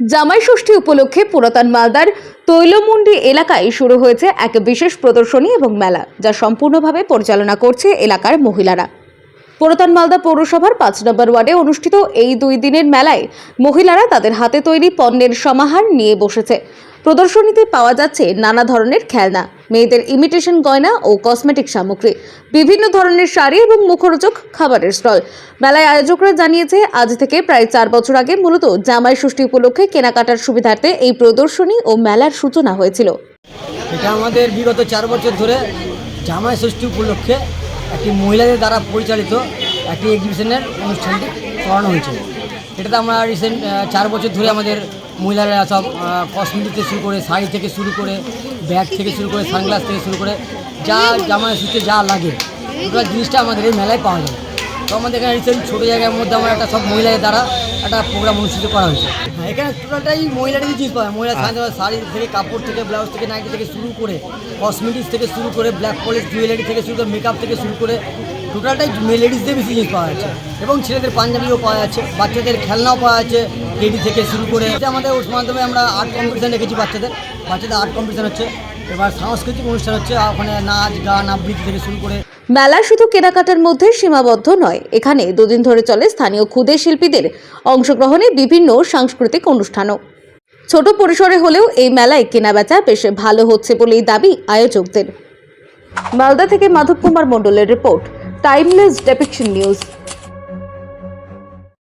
জামাই ষষ্ঠী উপলক্ষে পুরাতন মালদার তৈলমুন্ডি এলাকায় শুরু হয়েছে এক বিশেষ প্রদর্শনী এবং মেলা, যা সম্পূর্ণভাবে পরিচালনা করছে এলাকার মহিলারা। পুরাতন মালদা পৌরসভার পাঁচ নম্বর ওয়ার্ডে অনুষ্ঠিত এই দুই দিনের মেলায় মহিলারা তাদের হাতে তৈরি পণ্যের সমাহার নিয়ে বসেছে। প্রদর্শনীতে পাওয়া যাচ্ছে নানা ধরনের খেলনা, মেয়েদের ইমিটেশন গয়না ও কসমেটিক সামগ্রী, বিভিন্ন ধরনের শাড়ি এবং মুখরোচক খাবারের স্টল। মেলায় আয়োজকরা জানিয়েছে, আজ থেকে প্রায় চার বছর আগে মূলত জামাই ষষ্ঠী উপলক্ষে কেনাকাটার সুবিধার্থে এই প্রদর্শনী ও মেলার সূচনা হয়েছিল। এটা আমাদের বিগত চার বছর ধরে জামাই ষষ্ঠী উপলক্ষে একটি মহিলাদের দ্বারা পরিচালিত একটি এক্সিবিশনের অনুষ্ঠানটি করানো হয়েছে। এটাতে আমরা রিসেন্ট চার বছর ধরে আমাদের মহিলারা সব কসমেটিক থেকে শুরু করে, শাড়ি থেকে শুরু করে ব্যাগ থেকে শুরু করে সানগ্লাস থেকে শুরু করে, যা জামা সুতে যা লাগে ওটা জিনিসটা আমাদের এই মেলায় পাওয়া যায়। তো আমাদের এখানে রিসেন্ট ছোটো জায়গার মধ্যে আমরা একটা সব মহিলাদের দ্বারা একটা প্রোগ্রাম অনুষ্ঠিত করা হয়েছে। হ্যাঁ এখানে টোটালটাই মহিলাদেরই জিনিস পাওয়া। মহিলা শাড়ি থেকে কাপড় থেকে ব্লাউজ থেকে নাইটি থেকে শুরু করে কসমেটিক্স থেকে শুরু করে ব্ল্যাক পলিশ জুয়েলারি থেকে শুরু করে মেকআপ থেকে শুরু করে টোটালটাই লেডিসদের বেশি জিনিস পাওয়া যাচ্ছে। এবং ছেলেদের পাঞ্জাবিও পাওয়া যাচ্ছে, বাচ্চাদের খেলনাও পাওয়া যাচ্ছে লেডি থেকে শুরু করে। আমাদের ওর মাধ্যমে আমরা আর্ট কম্পিটিশান রেখেছি বাচ্চাদের। বাচ্চাদের আর্ট কম্পিটিশান হচ্ছে। এবার সাংস্কৃতিক অনুষ্ঠান হচ্ছে, ওখানে নাচ, গান, আবৃত্তি থেকে শুরু করে মেলা শুধু কেনাকাটার মধ্যে সীমাবদ্ধ নয়, এখানে দুদিন ধরে চলে স্থানীয় ক্ষুদে শিল্পীদের অংশগ্রহণে বিভিন্ন সাংস্কৃতিক অনুষ্ঠানও। ছোট পরিসরে হলেও এই মেলায় কেনাবেচা বেশ ভালো হচ্ছে বলেই দাবি আয়োজকদের। মালদা থেকে মাধব কুমার মণ্ডলের রিপোর্ট টাইমলেস ডেপিকশন নিউজ